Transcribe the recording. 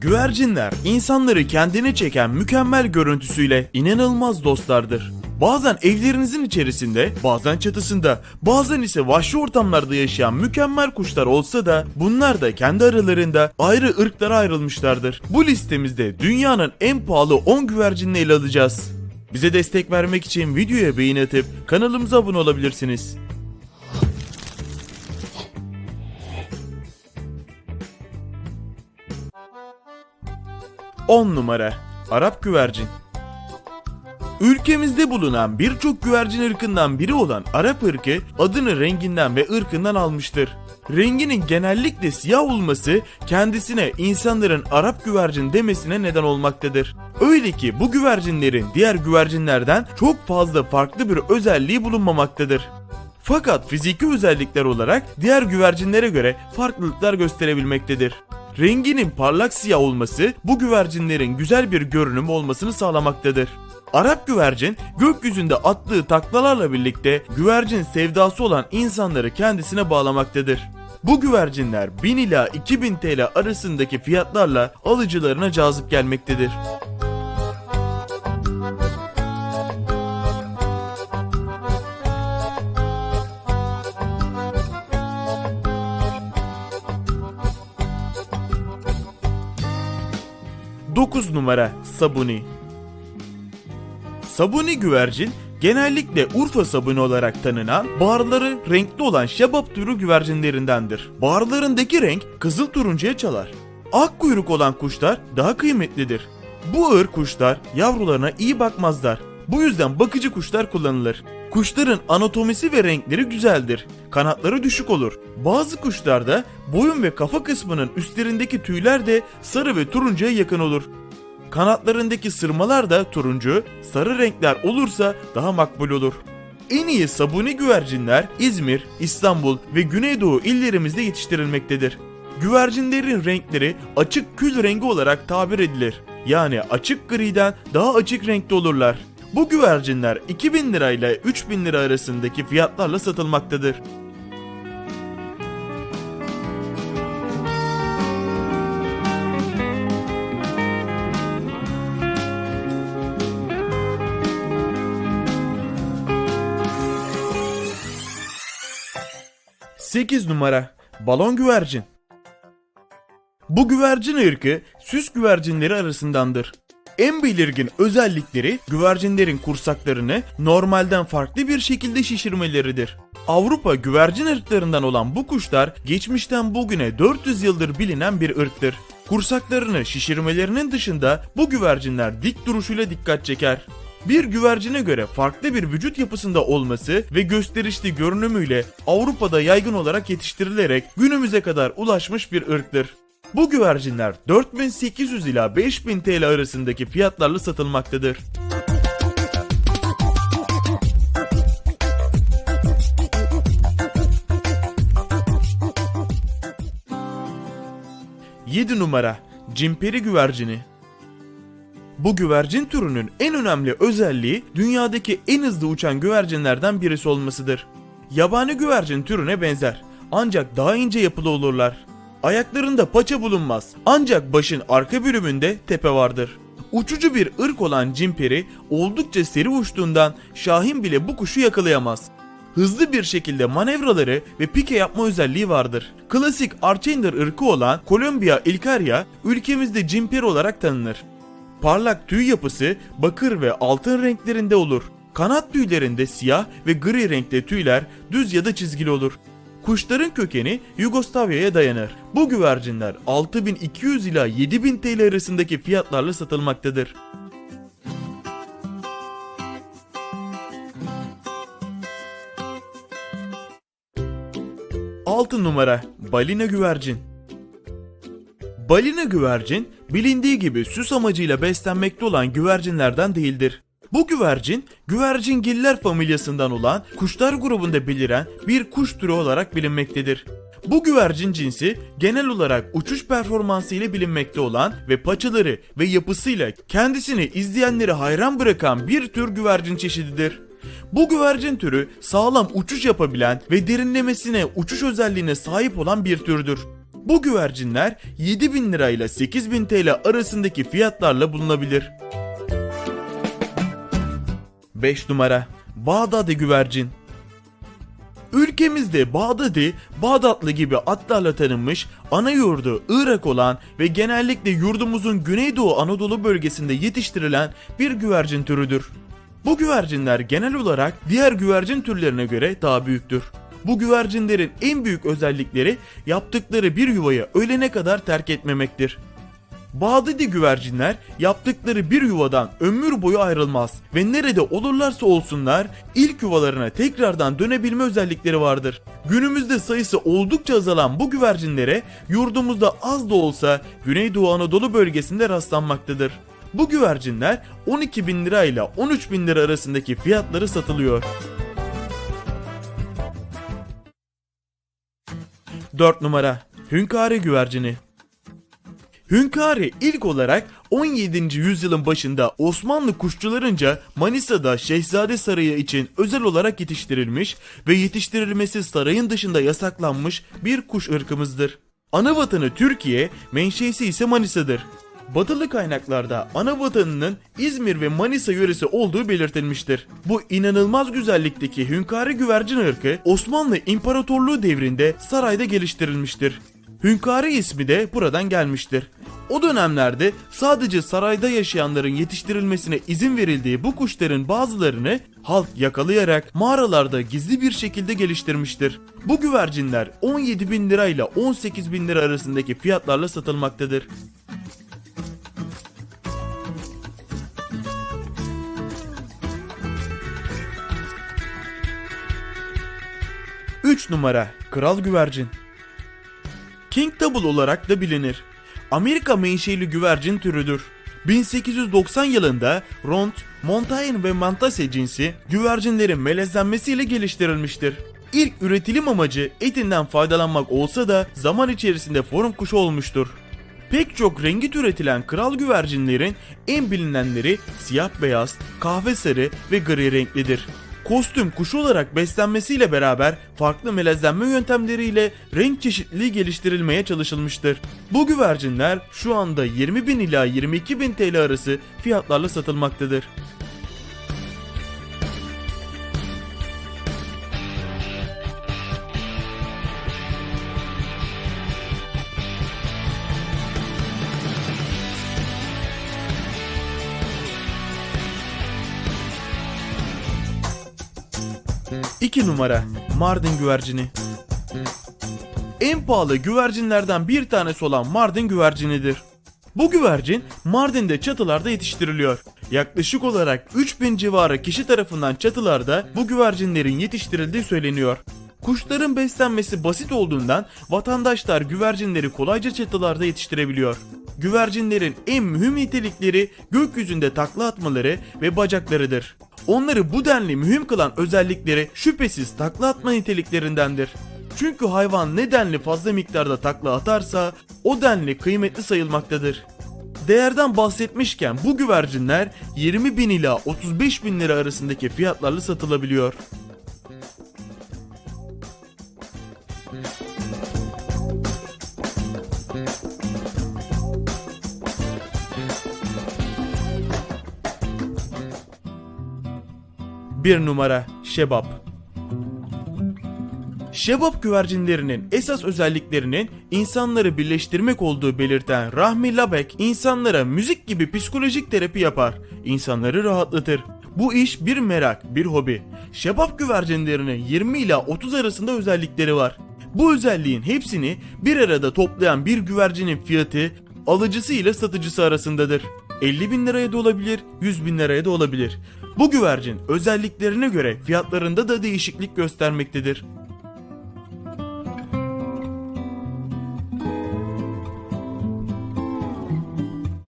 Güvercinler insanları kendine çeken mükemmel görüntüsüyle inanılmaz dostlardır. Bazen evlerinizin içerisinde, bazen çatısında, bazen ise vahşi ortamlarda yaşayan mükemmel kuşlar olsa da bunlar da kendi aralarında ayrı ırklara ayrılmışlardır. Bu listemizde dünyanın en pahalı 10 güvercinini ele alacağız. Bize destek vermek için videoya beğeni atıp kanalımıza abone olabilirsiniz. 10 numara Arap güvercin Ülkemizde bulunan birçok güvercin ırkından biri olan Arap ırkı adını renginden ve ırkından almıştır. Renginin genellikle siyah olması kendisine insanların Arap güvercin demesine neden olmaktadır. Öyle ki bu güvercinlerin diğer güvercinlerden çok fazla farklı bir özelliği bulunmamaktadır. Fakat fiziki özellikler olarak diğer güvercinlere göre farklılıklar gösterebilmektedir. Renginin parlak siyah olması bu güvercinlerin güzel bir görünüm olmasını sağlamaktadır. Arap güvercin gökyüzünde attığı taklalarla birlikte güvercin sevdası olan insanları kendisine bağlamaktadır. Bu güvercinler 1000 ila 2000 TL arasındaki fiyatlarla alıcılarına cazip gelmektedir. Dokuz numara Sabuni Sabuni güvercin genellikle Urfa sabuni olarak tanınan bağırları renkli olan şebap türü güvercinlerindendir. Bağırlarındaki renk kızıl turuncuya çalar. Ak kuyruk olan kuşlar daha kıymetlidir. Bu ır kuşlar yavrularına iyi bakmazlar. Bu yüzden bakıcı kuşlar kullanılır. Kuşların anatomisi ve renkleri güzeldir. Kanatları düşük olur. Bazı kuşlarda boyun ve kafa kısmının üstlerindeki tüyler de sarı ve turuncuya yakın olur. Kanatlarındaki sırmalar da turuncu, sarı renkler olursa daha makbul olur. En iyi sabuni güvercinler İzmir, İstanbul ve Güneydoğu illerimizde yetiştirilmektedir. Güvercinlerin renkleri açık kül rengi olarak tabir edilir. Yani açık griden daha açık renkte olurlar. Bu güvercinler 2000 lira ile 3000 lira arasındaki fiyatlarla satılmaktadır. Sekiz numara Balon güvercin Bu güvercin ırkı süs güvercinleri arasındandır. En belirgin özellikleri güvercinlerin kursaklarını normalden farklı bir şekilde şişirmeleridir. Avrupa güvercin ırklarından olan bu kuşlar geçmişten bugüne 400 yıldır bilinen bir ırktır. Kursaklarını şişirmelerinin dışında bu güvercinler dik duruşuyla dikkat çeker. Bir güvercine göre farklı bir vücut yapısında olması ve gösterişli görünümüyle Avrupa'da yaygın olarak yetiştirilerek günümüze kadar ulaşmış bir ırktır. Bu güvercinler 4800 ila 5000 TL arasındaki fiyatlarla satılmaktadır. Yedi numara Cimperi güvercini bu güvercin türünün en önemli özelliği dünyadaki en hızlı uçan güvercinlerden birisi olmasıdır. Yabani güvercin türüne benzer ancak daha ince yapılı olurlar. Ayaklarında paça bulunmaz ancak başın arka bölümünde tepe vardır. Uçucu bir ırk olan cimperi oldukça seri uçtuğundan Şahin bile bu kuşu yakalayamaz. Hızlı bir şekilde manevraları ve pike yapma özelliği vardır. Klasik Archander ırkı olan Columbia ilcaria ülkemizde cimperi olarak tanınır. Parlak tüy yapısı bakır ve altın renklerinde olur. Kanat tüylerinde siyah ve gri renkte tüyler düz ya da çizgili olur. Kuşların kökeni Yugoslavya'ya dayanır. Bu güvercinler 6200 ila 7000 TL arasındaki fiyatlarla satılmaktadır. Altı numara Balina güvercin Balina güvercin bilindiği gibi süs amacıyla beslenmekte olan güvercinlerden değildir. Bu güvercin, güvercingiller familyasından olan kuşlar grubunda beliren bir kuş türü olarak bilinmektedir. Bu güvercin cinsi genel olarak uçuş performansı ile bilinmekte olan ve paçaları ve yapısıyla kendisini izleyenleri hayran bırakan bir tür güvercin çeşididir. Bu güvercin türü sağlam uçuş yapabilen ve derinlemesine uçuş özelliğine sahip olan bir türdür. Bu güvercinler 7000 lira ile 8000 TL arasındaki fiyatlarla bulunabilir. 5 numara Bağdadi güvercin Ülkemizde Bağdadi, Bağdatlı gibi adlarla tanınmış, ana yurdu Irak olan ve genellikle yurdumuzun Güneydoğu Anadolu bölgesinde yetiştirilen bir güvercin türüdür. Bu güvercinler genel olarak diğer güvercin türlerine göre daha büyüktür. Bu güvercinlerin en büyük özellikleri yaptıkları bir yuvayı ölene kadar terk etmemektir. Bağdadi güvercinler yaptıkları bir yuvadan ömür boyu ayrılmaz ve nerede olurlarsa olsunlar ilk yuvalarına tekrardan dönebilme özellikleri vardır. Günümüzde sayısı oldukça azalan bu güvercinlere yurdumuzda az da olsa Güneydoğu Anadolu bölgesinde rastlanmaktadır. Bu güvercinler 12 bin lira ile 13 bin lira arasındaki fiyatları satılıyor. 4 numara Hünkari güvercini Hünkari ilk olarak 17. yüzyılın başında Osmanlı kuşçularınca Manisa'da Şehzade Sarayı için özel olarak yetiştirilmiş ve yetiştirilmesi sarayın dışında yasaklanmış bir kuş ırkımızdır. Ana vatanı Türkiye, menşesi ise Manisa'dır. Batılı kaynaklarda ana vatanının İzmir ve Manisa yöresi olduğu belirtilmiştir. Bu inanılmaz güzellikteki hünkârı güvercin ırkı Osmanlı İmparatorluğu devrinde sarayda geliştirilmiştir. Hünkârı ismi de buradan gelmiştir. O dönemlerde sadece sarayda yaşayanların yetiştirilmesine izin verildiği bu kuşların bazılarını halk yakalayarak mağaralarda gizli bir şekilde geliştirmiştir. Bu güvercinler 17 bin lira ile 18 bin lira arasındaki fiyatlarla satılmaktadır. Üç numara Kral Güvercin King Double olarak da bilinir. Amerika menşeli güvercin türüdür. 1890 yılında Rond, Montaigne ve Mantase cinsi güvercinlerin melezlenmesiyle geliştirilmiştir. İlk üretilim amacı etinden faydalanmak olsa da zaman içerisinde forum kuşu olmuştur. Pek çok rengi türetilen kral güvercinlerin en bilinenleri siyah beyaz, kahve sarı ve gri renklidir. Kostüm kuşu olarak beslenmesiyle beraber farklı melezlenme yöntemleriyle renk çeşitliliği geliştirilmeye çalışılmıştır. Bu güvercinler şu anda 20 bin ila 22 bin TL arası fiyatlarla satılmaktadır. İki numara Mardin güvercini. En pahalı güvercinlerden bir tanesi olan Mardin güvercinidir. Bu güvercin Mardin'de çatılarda yetiştiriliyor. Yaklaşık olarak 3000 civarı kişi tarafından çatılarda bu güvercinlerin yetiştirildiği söyleniyor. Kuşların beslenmesi basit olduğundan vatandaşlar güvercinleri kolayca çatılarda yetiştirebiliyor. Güvercinlerin en mühim nitelikleri gökyüzünde takla atmaları ve bacaklarıdır. Onları bu denli mühim kılan özellikleri şüphesiz takla atma niteliklerindendir. Çünkü hayvan ne denli fazla miktarda takla atarsa o denli kıymetli sayılmaktadır. Değerden bahsetmişken bu güvercinler 20 bin ila 35 bin lira arasındaki fiyatlarla satılabiliyor. Bir numara Şebap Şebap güvercinlerinin esas özelliklerinin insanları birleştirmek olduğu belirten Rahmi Labek insanlara müzik gibi psikolojik terapi yapar, insanları rahatlatır. Bu iş bir merak, bir hobi. Şebap güvercinlerinin 20 ila 30 arasında özellikleri var. Bu özelliğin hepsini bir arada toplayan bir güvercinin fiyatı alıcısı ile satıcısı arasındadır. 50 bin liraya da olabilir, 100 bin liraya da olabilir. Bu güvercin özelliklerine göre fiyatlarında da değişiklik göstermektedir.